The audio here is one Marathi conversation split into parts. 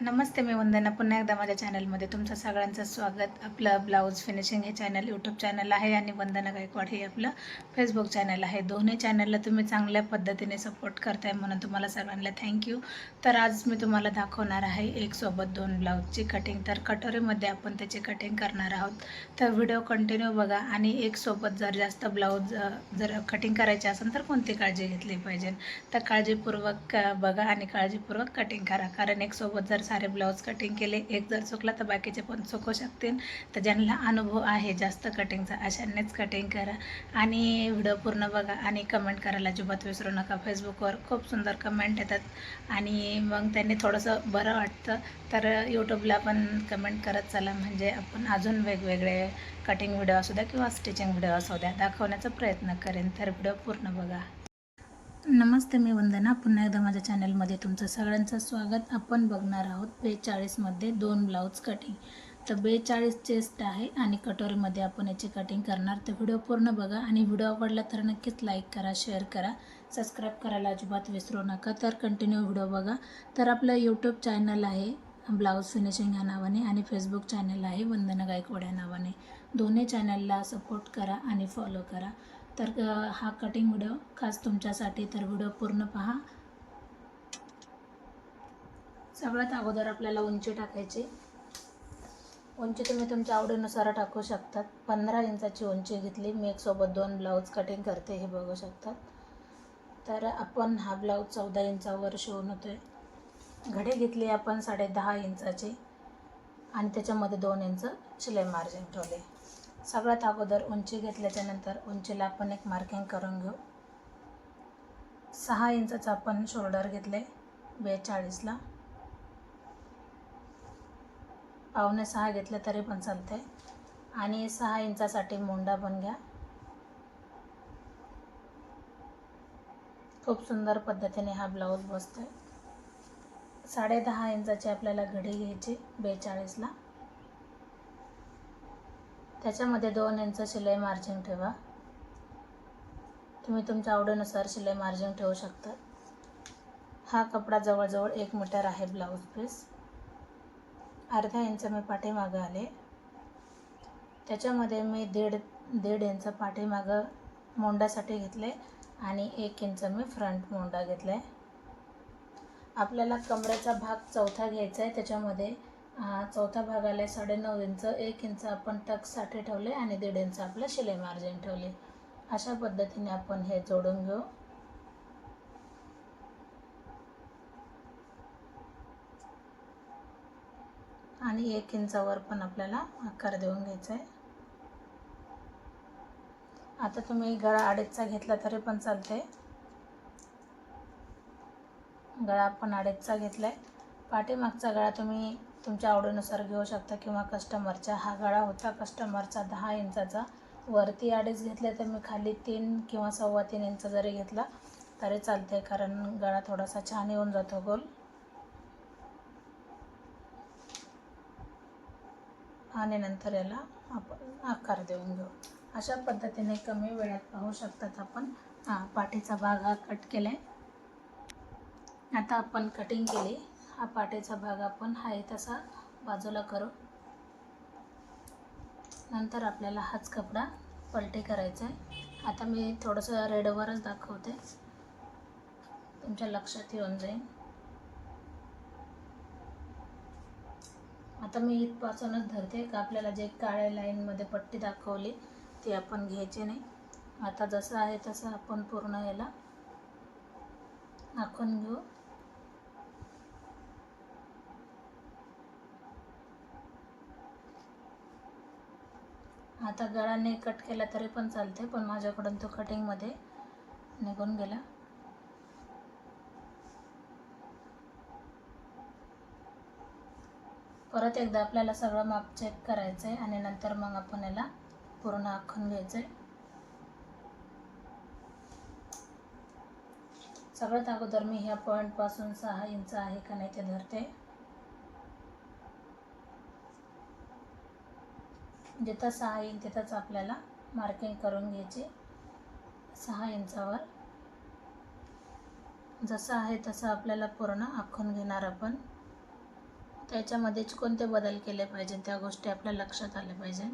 नमस्ते मी वंदना. पुन्हा एकदा माझ्या चॅनलमध्ये तुमचं सगळ्यांचं स्वागत. आपलं ब्लाऊज फिनिशिंग हे चॅनल यूट्यूब चॅनल आहे आणि वंदना गायकवाड हे आपलं फेसबुक चॅनल आहे. दोन्ही चॅनलला तुम्ही चांगल्या पद्धतीने सपोर्ट करताय म्हणून तुम्हाला सगळ्यांना थँक्यू तर आज मी तुम्हाला दाखवणार आहे एक सोबत दोन ब्लाऊजची कटिंग तर कटोरीमध्ये आपण त्याची कटिंग करणार आहोत. तर व्हिडिओ कंटिन्यू बघा आणि एक सोबत जर जास्त ब्लाऊज जर कटिंग करायची असेल तर कोणती काळजी घेतली पाहिजे? तर काळजीपूर्वक बघा आणि काळजीपूर्वक कटिंग करा. कारण एक सोबत जर सारे ब्लाऊज कटिंग केले. एक जर चुकला तर बाकीचे पण चुकू शकतील. तर ज्यांना अनुभव आहे जास्त कटिंगचा अशांनीच कटिंग करा. आणि व्हिडिओ पूर्ण बघा आणि कमेंट करायला अजिबात विसरू नका. फेसबुकवर खूप सुंदर कमेंट येतात. आणि मग त्यांनी थोडंसं बरं वाटतं. तर यूट्यूबला पण कमेंट करत चला. म्हणजे आपण अजून वेगवेगळे कटिंग व्हिडिओ असू द्या किंवा स्टिचिंग व्हिडिओ असू द्या दाखवण्याचा प्रयत्न करेन. तर व्हिडिओ पूर्ण बघा. नमस्ते मी वंदना. पुन्हा एकदा माझ्या चॅनलमध्ये तुमचं सगळ्यांचं स्वागत. आपण बघणार आहोत बेचाळीसमध्ये दोन ब्लाऊज कटिंग तर बेचाळीस चेस्ट आहे आणि कटोरीमध्ये आपण याची कटिंग करणार. तर व्हिडिओ पूर्ण बघा आणि व्हिडिओ आवडला तर नक्कीच लाईक करा शेअर करा. सबस्क्राईब करायला अजिबात विसरू नका. तर कंटिन्यू व्हिडिओ बघा. तर आपलं यूट्यूब चॅनल आहे ब्लाऊज फिनिशिंग ह्या नावाने आणि फेसबुक चॅनल आहे वंदना गायकवाड या नावाने. दोन्ही चॅनलला सपोर्ट करा आणि फॉलो करा. तर हा कटिंग व्हिडिओ खास तुमच्यासाठी तर व्हिडिओ पूर्ण पहा. सगळ्यात अगोदर आपल्याला उंची टाकायची. उंची तुम्ही तुमच्या आवडीनुसार टाकू शकतात. पंधरा इंचाची उंची घेतली. मी एकसोबत दोन ब्लाऊज कटिंग करते हे बघू शकतात. तर आपण हा ब्लाऊज चौदा इंचावर शिवून होतोय. घडे घेतली आपण साडे दहा इंचाची. आणि त्याच्यामध्ये दोन इंच शिलाई मार्जिन ठेवले. सगळ्यात अगोदर उंची घेतल्याच्या नंतर उंचीला आपण एक मार्किंग करून घेऊ. सहा इंचाचं आपण शोल्डर घेतले बेचाळीसला. पावणे सहा घेतले तरी पण चालते आणि सहा इंचासाठी मोंडा पण घ्या. खूप सुंदर पद्धतीने हा ब्लाऊज बसतोय. साडे दहा इंचाची आपल्याला घडी घ्यायची बेचाळीसला. त्याच्यामध्ये दोन इंच शिलाई मार्जिन ठेवा. तुम्ही तुमच्या आवडीनुसार शिलाई मार्जिन ठेवू शकता. हा कपडा जवळजवळ एक मीटर आहे ब्लाऊज पीस अर्धा इंच मी पाठीमागं आले. त्याच्यामध्ये मी दीड दीड इंच पाठीमागं मोंडासाठी घेतले आणि एक इंच मी फ्रंट मोंडा घेतला आहे आपल्याला कमरेचा भाग चौथा घ्यायचा आहे त्याच्यामध्ये चौथा भाग आला साडेनऊ इंच एक इंच आपण टक्ससाठी ठेवले आणि दीड इंच आपलं शिलाई मार्जिन ठेवले. अशा पद्धतीने आपण हे जोडून घेऊ. आणि एक इंचावर पण आपल्याला आकार देऊन घ्यायचा आहे आता तुम्ही गळा अडीचचा घेतला तरी पण चालते गळा आपण अडीचचा घेतला आहे पाठीमागचा गळा तुम्ही तुमच्या आवडीनुसार घेऊ शकता किंवा कस्टमरचा हा गळा होता कस्टमरचा दहा इंचाचा. वरती अडीच घेतले तर मी खाली तीन किंवा सव्वा तीन इंच जरी घेतला तरी चालते कारण गळा थोडासा छान येऊन जातो गोल. आणि नंतर याला आपण आकार देऊन घेऊ. अशा पद्धतीने कमी वेळात पाहू शकतात आपण. पाठीचा भाग हा कट केला आहे आता आपण कटिंग केली. हा पाठीचा भाग आपण आहे तसा बाजूला करू. नंतर आपल्याला हाच कपडा पलटी करायचा आहे आता मी थोडंसं रेडवरच दाखवते. तुमच्या लक्षात येऊन जाईल. आता मी इथपासूनच धरते का आपल्याला जे काळ्या लाईनमध्ये पट्टी दाखवली ती आपण घ्यायची नाही. आता जसं आहे तसं आपण पूर्ण याला आखून घेऊ. आता गळाने कट केला तरी पण चालते पण माझ्याकडून तो कटिंगमध्ये निघून गेला. परत एकदा आपल्याला सगळं माप चेक करायचं आहे आणि नंतर मग आपण याला पूर्ण आखून घ्यायचं आहे सगळ्यात अगोदर मी ह्या पॉईंटपासून सहा इंच आहे का नाही ते धरते. जिथं सहा येईल तिथंच आपल्याला मार्किंग करून घ्यायची. सहा इंचावर. जसं आहे तसं आपल्याला पूर्ण आखून घेणार आपण. त्याच्यामध्येच कोणते बदल केले पाहिजे त्या गोष्टी आपल्या लक्षात आल्या पाहिजे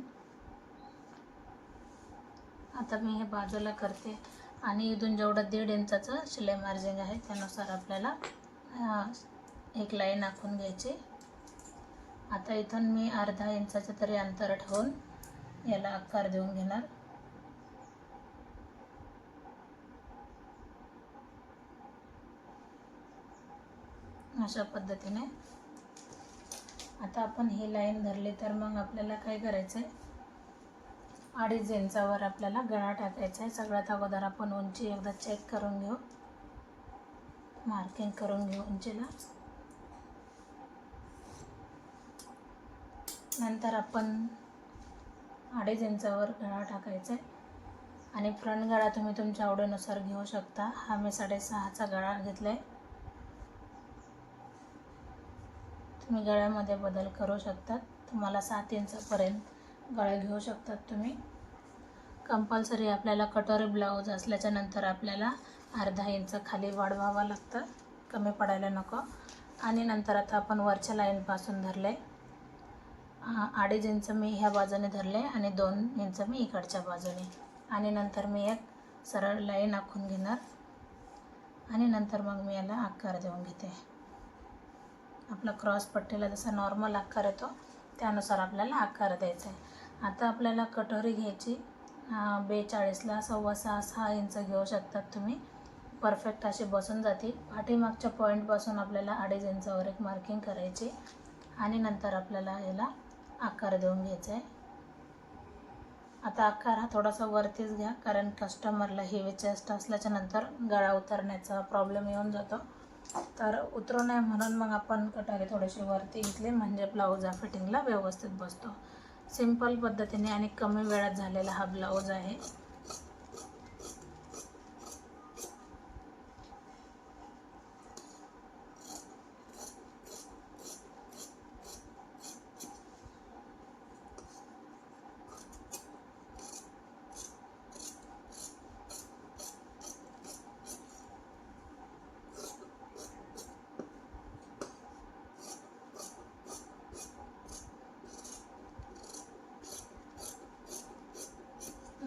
आता मी हे बाजूला करते. आणि इथून जेवढं दीड इंचाचं शिलाई मार्जिंग आहे त्यानुसार आपल्याला एक लाईन आखून घ्यायची. आता इथून मी अर्धा इंचाचं तरी अंतर ठेवून याला आकार देऊन घेणार. अशा पद्धतीने. आता आपण ही लाईन धरली तर मग आपल्याला काय करायचं आहे अडीच इंचावर आपल्याला गळा टाकायचा आहे सगळ्यात अगोदर आपण उंची एकदा चेक करून घेऊ. मार्किंग करून घेऊ उंचीला. नंतर आपण अडीच इंचावर गळा टाकायचा आहे. आणि फ्रंट गळा तुम्ही तुमच्या आवडीनुसार घेऊ शकता. हा मी साडेसहाचा गळा घेतला आहे तुम्ही गळ्यामध्ये बदल करू शकतात तुम्हाला सात इंचापर्यंत गळा घेऊ शकतात तुम्ही. कंपल्सरी आपल्याला कटोरी ब्लाऊज असल्याच्या नंतर आपल्याला अर्धा इंच खाली वाढवावं लागतं. कमी पडायला नको. आणि नंतर आता आपण वरच्या लाईनपासून धरलं आहे अडीच इंच मी ह्या बाजूने धरले आणि दोन इंच मी इकडच्या बाजूने. आणि नंतर मी एक सरळ लाईन आखून घेणार. आणि नंतर मग मी याला आकार देऊन घेते. आपला क्रॉस पट्टीला जसा नॉर्मल आकार येतो त्यानुसार आपल्याला आकार द्यायचा आहे. आता आपल्याला कटोरी घ्यायची. बेचाळीसला सव्वा सहा सहा इंच घेऊ शकतात तुम्ही. परफेक्ट अशी बसून जाते पाठीमागच्या पॉईंटपासून आपल्याला अडीच इंचावर एक मार्किंग करायची. आणि नंतर आपल्याला याला आकार देऊन घ्यायचा आहे आता आकार हा थोडासा वरतीच घ्या कारण कस्टमरला हेवी चेस्ट असल्याच्या नंतर गळा उतरण्याचा प्रॉब्लेम येऊन जातो. तर उतरू नये म्हणून मग आपण कटारे थोडेसे वरती घेतले म्हणजे ब्लाऊज हा फिटिंगला व्यवस्थित बसतो. सिंपल पद्धतीने आणि कमी वेळात झालेला हा ब्लाऊज आहे.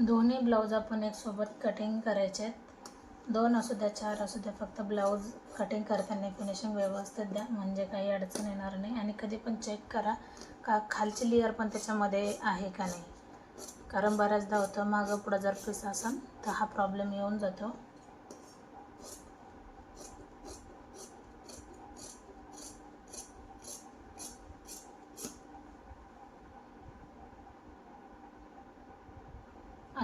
दोन्ही ब्लाऊज आपण एक सोबत कटिंग करायचे आहेत. दोन असू द्या चार असू द्या फक्त ब्लाऊज कटिंग करताना फिनिशिंग व्यवस्थित द्या म्हणजे काही अडचण येणार नाही. आणि कधी पण चेक करा का खालची लेअर पण त्याच्यामध्ये आहे का नाही. कारण बऱ्याचदा होतं मागं पुढं जर पीस असेल तर हा प्रॉब्लेम येऊन जातो.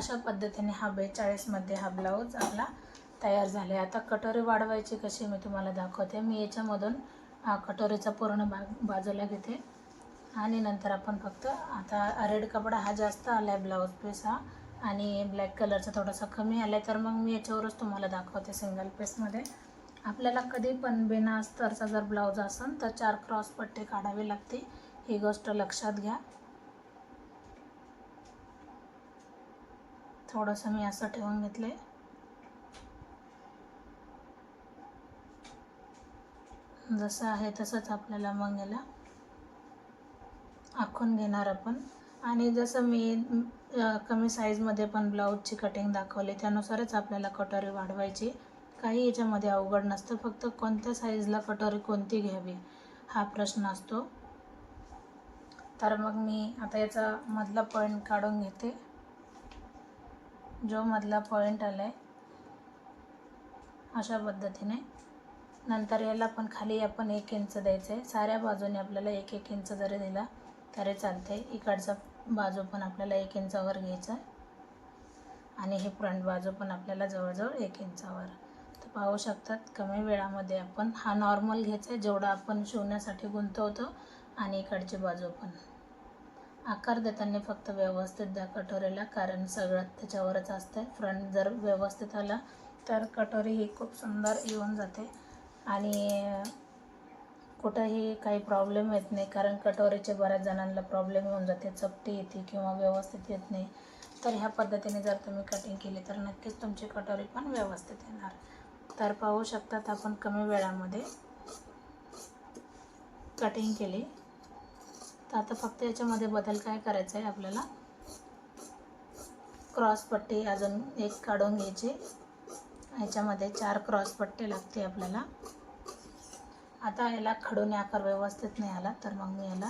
अशा पद्धतीने हा बेचाळीसमध्ये हा ब्लाऊज आपला तयार झाला आहे आता कटोरी वाढवायची कशी मी तुम्हाला दाखवते. मी याच्यामधून कटोरीचा पूर्ण भाग बाजूला घेते. आणि नंतर आपण फक्त आता रेड कपडा हा जास्त आला आहे ब्लाऊज पीस हा. आणि ब्लॅक कलरचा थोडासा कमी आला आहे तर मग मी याच्यावरच तुम्हाला दाखवते सिंगल पीसमध्ये आपल्याला कधी पण बिना अस्तरचा जर ब्लाऊज असेल तर चार क्रॉस पट्टी काढावी लागते ही गोष्ट लक्षात घ्या. थोडंसं मी असं ठेवून घेतलं आहे जसं आहे तसंच आपल्याला मग याला आखून घेणार आपण. आणि जसं मी कमी साईजमध्ये पण ब्लाऊजची कटिंग दाखवली त्यानुसारच आपल्याला कटोरी वाढवायची. काही याच्यामध्ये अवघड नसतं फक्त कोणत्या साईजला कटोरी कोणती घ्यावी हा प्रश्न असतो. तर मग मी आता याचा मधला पॉईंट काढून घेते. जो मधला पॉईंट आला आहे अशा पद्धतीने. नंतर याला पण खाली आपण एक इंच द्यायचं आहे साऱ्या बाजूने आपल्याला एक एक इंच जरी दिला तरी चालते इकडचा बाजू पण आपल्याला एक इंचावर घ्यायचा आहे आणि हे फ्रंट बाजू पण आपल्याला जवळजवळ एक इंचावर तर पाहू शकतात कमी वेळामध्ये आपण हा नॉर्मल घ्यायचा आहे जेवढा आपण शिवण्यासाठी गुंतवतो आणि इकडची बाजू पण. आकार देताना फक्त व्यवस्थित द्या कटोरीला कारण सगळ्यात त्याच्यावरच असतं फ्रंट जर व्यवस्थित आला तर कटोरी ही खूप सुंदर येऊन जाते. आणि कुठंही काही प्रॉब्लेम येत नाही कारण कटोरीचे बऱ्याच जणांना प्रॉब्लेम येऊन जाते. चपटी येते किंवा व्यवस्थित येत नाही. तर ह्या पद्धतीने जर तुम्ही कटिंग केली तर नक्कीच तुमची कटोरी पण व्यवस्थित येणार. तर पाहू शकतात आपण कमी वेळामध्ये कटिंग केली. तर आता फक्त याच्यामध्ये बदल काय करायचा आहे आपल्याला? क्रॉस पट्टी अजून एक काढून घ्यायची. याच्यामध्ये चार क्रॉस पट्टी लागते आपल्याला. आता याला खडून आकार व्यवस्थित नाही आला तर मग मी याला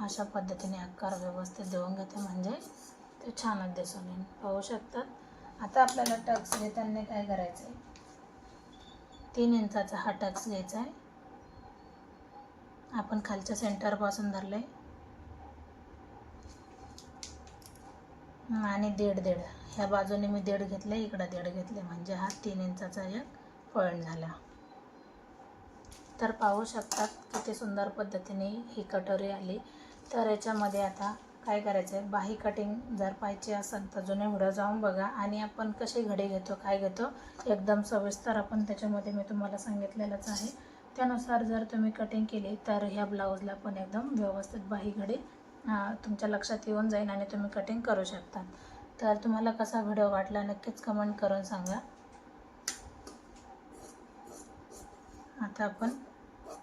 अशा पद्धतीने आकार व्यवस्थित देऊन घेते. म्हणजे ते छानच दिसून येईल. पाहू शकतात? आता आपल्याला टक्स घेताना काय करायचं आहे तीन इंचाचा हा टक्स घ्यायचा आहे. आपण खालच्या सेंटरपासून धरलं आहे आणि दीड दीड. ह्या बाजूने मी दीड घेतले इकडं दीड घेतले म्हणजे हा तीन इंचाचा एक पॉईंट झाला. तर पाहू शकतात किती सुंदर पद्धतीने ही कटोरी आली. तर याच्यामध्ये आता काय करायचं आहे बाही कटिंग जर पाहिजे असेल तर जुने व्हिडिओ जाऊन बघा. आणि आपण कशी घडी घेतो काय घेतो एकदम सविस्तर आपण त्याच्यामध्ये मी तुम्हाला सांगितलेलंच आहे. त्यानुसार जर तुम्ही कटिंग केली तर ह्या ब्लाऊजला पण एकदम व्यवस्थित बाही घडी तुमच्या लक्षात येऊन जाईल आणि तुम्ही कटिंग करू शकता तर तुम्हाला कसा व्हिडिओ वाटला नक्कीच कमेंट करून सांगा. आता आपण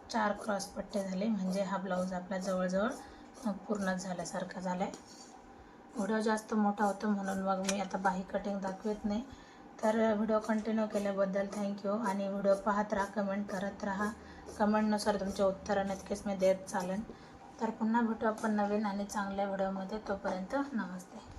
चार क्रॉस पट्टे झाले म्हणजे हा ब्लाऊज आपला जवळजवळ पूर्ण पूर्णच झाल्यासारखा झाला आहे व्हिडिओ जास्त मोठा होतो म्हणून मग मी आता बाही कटिंग दाखवत नाही. तर व्हिडिओ कंटिन्यू केल्याबद्दल थँक्यू आणि व्हिडिओ पाहत राहा कमेंट करत राहा. कमेंटनुसार तुमचे उत्तरं नक्कीच मी देत चालेन. तर पुन्हा भेटू आपण नवीन आणि चांगल्या व्हिडिओमध्ये. तोपर्यंत नमस्ते.